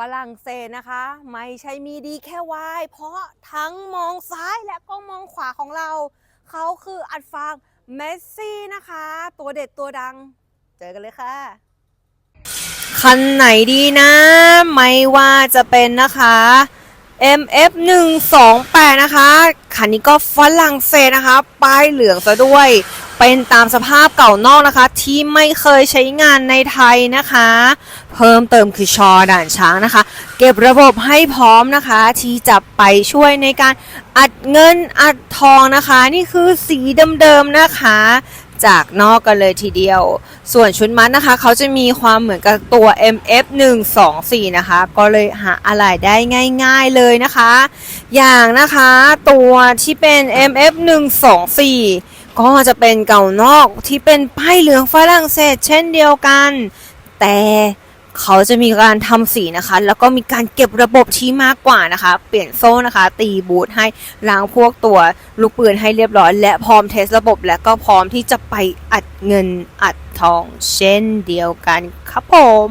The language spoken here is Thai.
ฝรั่งเศสนะคะ ไม่ใช่มีดีแค่วาย เพราะทั้งมองซ้ายและก็มองขวาของเรา เขาคืออัดฟางเมสซี่นะคะ ตัวเด็ดตัวดัง เจอกันเลยค่ะ คันไหนดีนะ ไม่ว่าจะเป็นนะคะ MF 1 2 8นะคะ คันนี้ก็ฝรั่งเศสนะคะ ป้ายเหลืองซะด้วย เป็นตามสภาพเก่านอกนะคะ ที่ไม่เคยใช้งานในไทยนะคะ เพิ่มเติมคือชอด่านช้างนะคะ เก็บระบบให้พร้อมนะคะ ที่จะไปช่วยในการอัดเงินอัดทองนะคะ นี่คือสีเดิมๆนะคะจากนอกกันเลยทีเดียว ส่วนชุดมัดนะคะ เขาจะมีความเหมือนกับตัว MF 1 2 4นะคะ ก็เลยหาอะไรได้ง่ายๆเลยนะคะ อย่างนะคะตัวที่เป็น MF 1 2 4 ก็จะเป็นเก่านอกที่เป็นป้ายเหลืองฝรั่งเศสเช่นเดียวกัน แต่เขาจะมีการทำสีนะคะ แล้วก็มีการเก็บระบบที่มากกว่านะคะ เปลี่ยนโซ่นะคะ ตีบูทให้ล้างพวกตัวลูกปืนให้เรียบร้อย และพร้อมเทสระบบและก็พร้อมที่จะไปอัดเงินอัดทองเช่นเดียวกันครับผม